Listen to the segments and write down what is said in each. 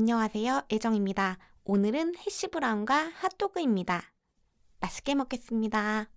안녕하세요. 애정입니다. 오늘은 해시브라운과 핫도그입니다. 맛있게 먹겠습니다.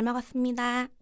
잘 먹었습니다.